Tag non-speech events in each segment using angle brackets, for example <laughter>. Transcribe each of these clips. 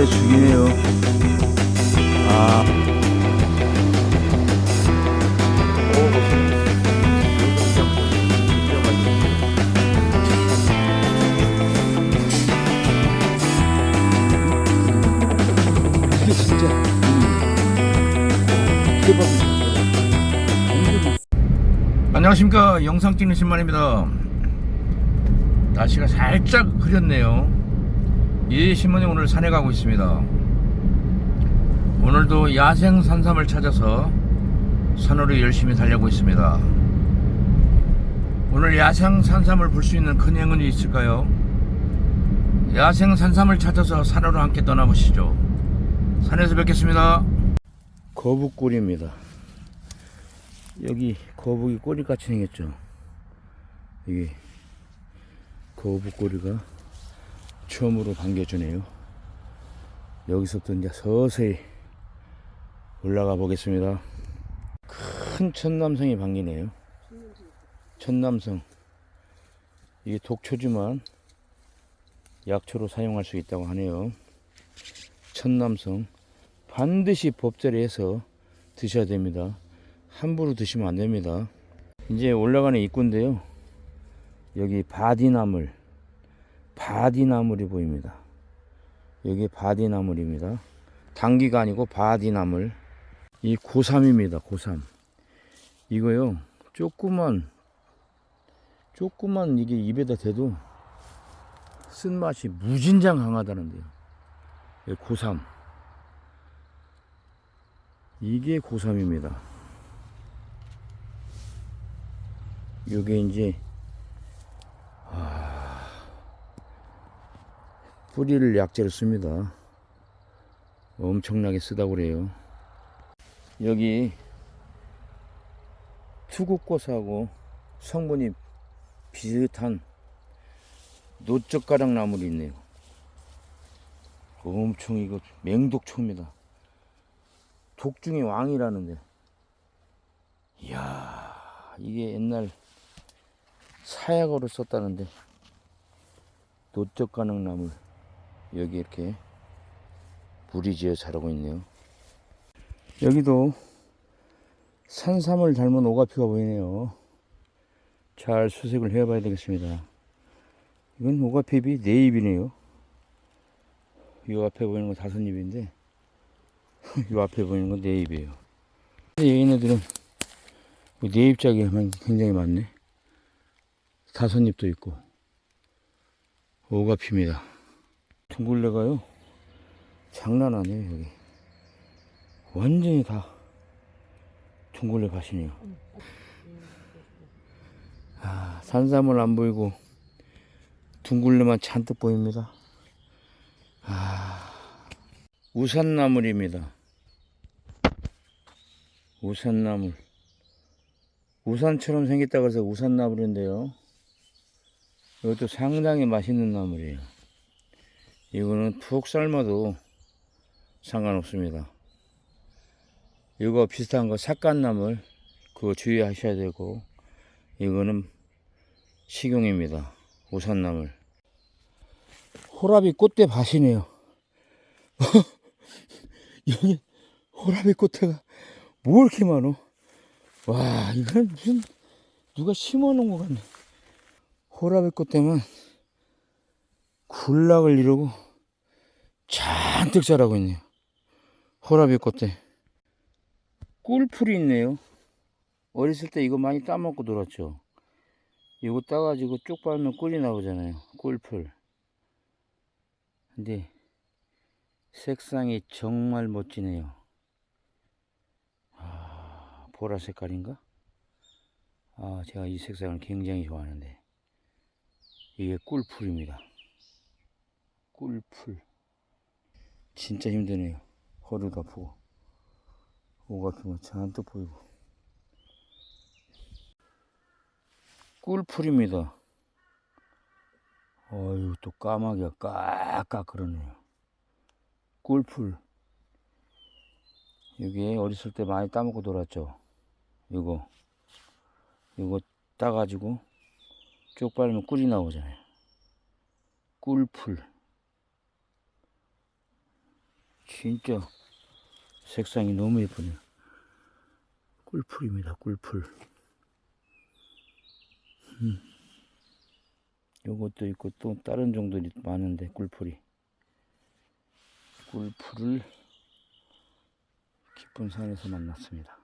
진짜 죽이네요. 아. 안녕하십니까 영상 찍는 신만입니다. 날씨가 살짝 흐렸네요. 이 신문이 오늘 산에 가고 있습니다. 오늘도 야생 산삼을 찾아서 산으로 열심히 달려고 있습니다. 오늘 야생 산삼을 볼 수 있는 큰 행운이 있을까요? 야생 산삼을 찾아서 산으로 함께 떠나보시죠. 산에서 뵙겠습니다. 거북골입니다. 여기 거북이 꼬리같이 생겼죠. 이게 거북꼬리가 처음으로 반겨주네요. 여기서부터 이제 서서히 올라가 보겠습니다. 큰 천남성이 반기네요. 천남성. 이게 독초지만 약초로 사용할 수 있다고 하네요. 천남성. 반드시 해서 드셔야 됩니다. 함부로 드시면 안 됩니다. 이제 올라가는 입구인데요. 여기 바디나물, 바디나물이 보입니다. 여기 바디나물입니다. 당기가 아니고 바디나물. 이 고삼입니다. 고삼. 이거요. 조그만, 조그만 이게 입에다 대도 쓴맛이 무진장 강하다는데요. 이 고삼. 이게 고삼입니다. 요게 이제 뿌리를 약재로 씁니다. 엄청나게 쓰다고 그래요. 여기 투국꽃하고 성분이 비슷한 노적가락 나물이 있네요. 엄청 이거 맹독초입니다. 독 중의 왕이라는데. 이야, 이게 옛날 사약으로 썼다는데. 노적가락 나물. 여기 이렇게 물이 지어 자라고 있네요. 여기도 산삼을 닮은 오가피가 보이네요. 잘 수색을 해봐야 되겠습니다. 이건 오가피잎이 네 잎이네요. 이 앞에 보이는 건 다섯 잎인데 <laughs> 이 앞에 보이는 건 네 잎이에요. 얘네들은 네 잎짝이 굉장히 많네. 다섯 잎도 있고 오가피입니다. 둥글레가요? 장난 아니에요 여기. 완전히 다 둥글레 밭이네요. 아, 산삼은 안 보이고 둥글레만 잔뜩 보입니다. 아, 우산나물입니다. 우산나물. 우산처럼 생겼다고 해서 우산나물인데요. 이것도 상당히 맛있는 나물이에요 이거는 푹 삶아도 상관없습니다. 이거 비슷한 거 삭간나물 그거 주의하셔야 되고 이거는 식용입니다. 우산나물. 호라비 꽃대 밭이네요. <laughs> 여기 호라비 꽃대가 뭐 이렇게 많어? 와 이건 무슨 누가 심어놓은 것 같네. 호라비 꽃대만 굴락을 이루고 잔뜩 자라고 있네요. 호라비 꽃대. 꿀풀이 있네요. 어렸을 때 이거 많이 따먹고 놀았죠. 이거 따가지고 쭉 빨면 꿀이 나오잖아요. 꿀풀. 근데 색상이 정말 멋지네요. 아, 보라 색깔인가? 아, 제가 이 색상을 굉장히 좋아하는데. 이게 꿀풀입니다. 꿀풀. 진짜 힘드네요. 허리도 아프고. 오가피가 잔뜩 보이고. 꿀풀입니다. 어유 또 까마귀가 깍깍 그러네요. 꿀풀. 여기 어렸을 때 많이 따먹고 놀았죠. 이거. 이거 따가지고 쭉 빨면 꿀이 나오잖아요. 꿀풀 진짜 색상이 너무 예쁘네요. 꿀풀입니다. 꿀풀. 음. 요것도 있고 또 다른 종들이 많은데 꿀풀이. 꿀풀을 깊은 산에서 만났습니다.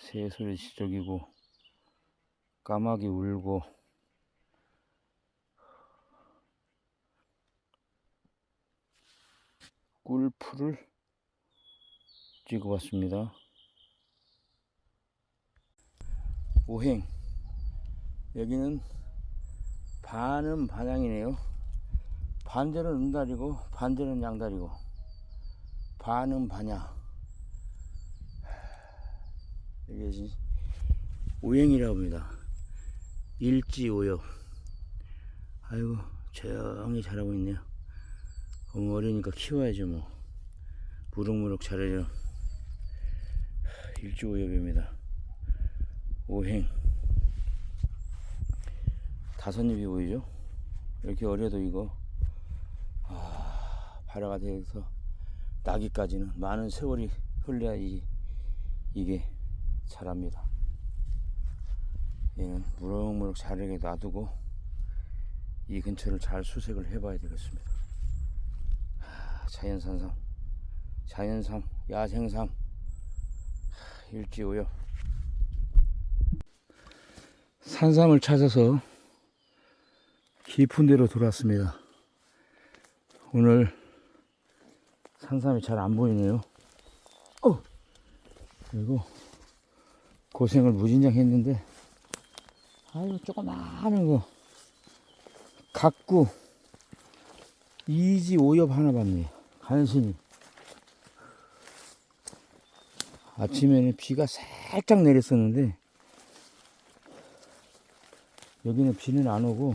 새소리 지적이고 까마귀 울고 꿀풀을 찍어봤습니다. 오행 여기는 반은 반향이네요. 반대는 은달이고 반대는 양달이고 반은 반야. 여기 오행이라고 합니다. 일지오엽. 아이고 조용히 자라고 있네요. 너무 어리니까 키워야죠 뭐. 무럭무럭 자라려. 일지오엽입니다. 오행. 다섯 입이 보이죠? 이렇게 어려도 이거 아, 발화가 돼서 나기까지는 많은 세월이 흘러야 이, 이게 자랍니다. 얘는 무럭무럭 자르게 놔두고 이 근처를 잘 수색을 해봐야 되겠습니다. 하, 자연산삼, 자연삼, 야생삼, 하, 일지오요. 산삼을 찾아서 깊은 데로 돌아왔습니다. 오늘 산삼이 잘 안 보이네요. 어! 그리고 고생을 무진장 했는데, 아유, 조그마한 거, 각구, 이지 오엽 하나 봤네요. 간신히. 아침에는 비가 살짝 내렸었는데, 여기는 비는 안 오고,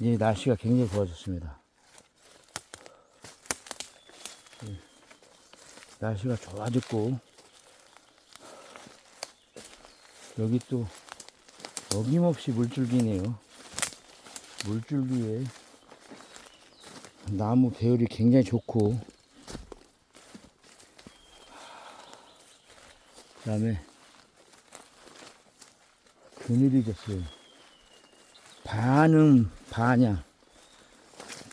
이제 날씨가 굉장히 좋아졌습니다. 예, 날씨가 좋아졌고, 여기 또 어김없이 물줄기네요. 물줄기에 나무 배열이 굉장히 좋고, 그 다음에 그늘이 졌어요. 반은 반야.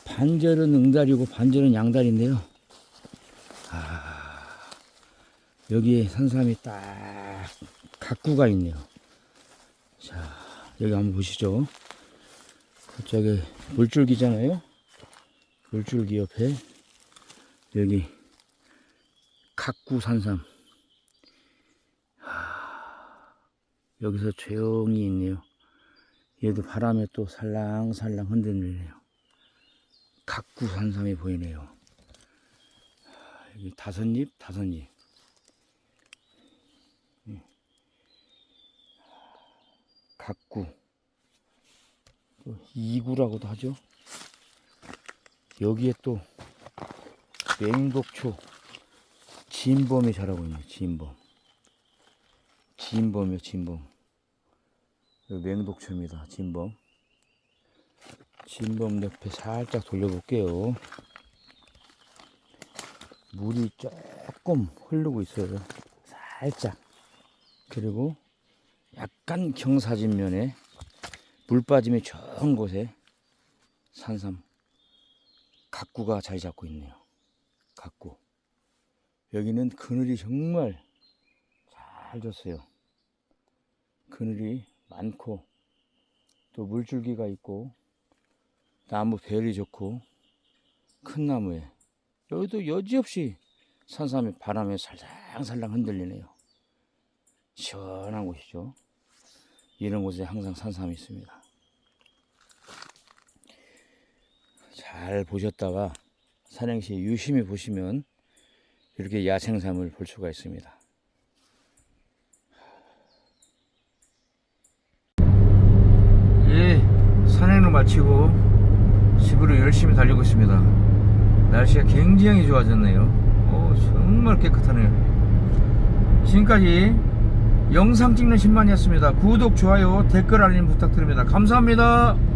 반절은 응달이고 반절은 양달인데요. 아, 여기에 산삼이 딱 각구가 있네요. 자, 여기 한번 보시죠. 저기 물줄기잖아요. 물줄기 옆에 여기 각구 산삼. 하, 여기서 조용히 있네요. 얘도 바람에 또 살랑살랑 흔들리네요. 각구 산삼이 보이네요. 하, 여기 다섯 잎, 다섯 잎. 예. 각구. 또 이구라고도 하죠. 여기에 또 맹독초 진범이 자라고 있네요. 진범. 진범이요, 진범. 맹독초입니다. 진범. 진범 옆에 살짝 돌려볼게요. 물이 조금 흐르고 있어요. 살짝. 그리고 약간 경사진면에 물 빠짐이 좋은 곳에 산삼 각구가 자리 잡고 있네요. 각구. 여기는 그늘이 정말 잘 졌어요. 그늘이 많고 또 물줄기가 있고 나무 배열이 좋고 큰 나무에 여기도 여지없이 산삼이 바람에 살랑살랑 흔들리네요. 시원한 곳이죠. 이런 곳에 항상 산삼이 있습니다. 잘 보셨다가 산행 시 유심히 보시면 이렇게 야생삼을 볼 수가 있습니다. 예, 산행을 마치고 집으로 열심히 달리고 있습니다. 날씨가 굉장히 좋아졌네요. 오, 정말 깨끗하네요. 지금까지 영상 찍는 신만이었습니다. 구독, 좋아요, 댓글 알림 부탁드립니다. 감사합니다.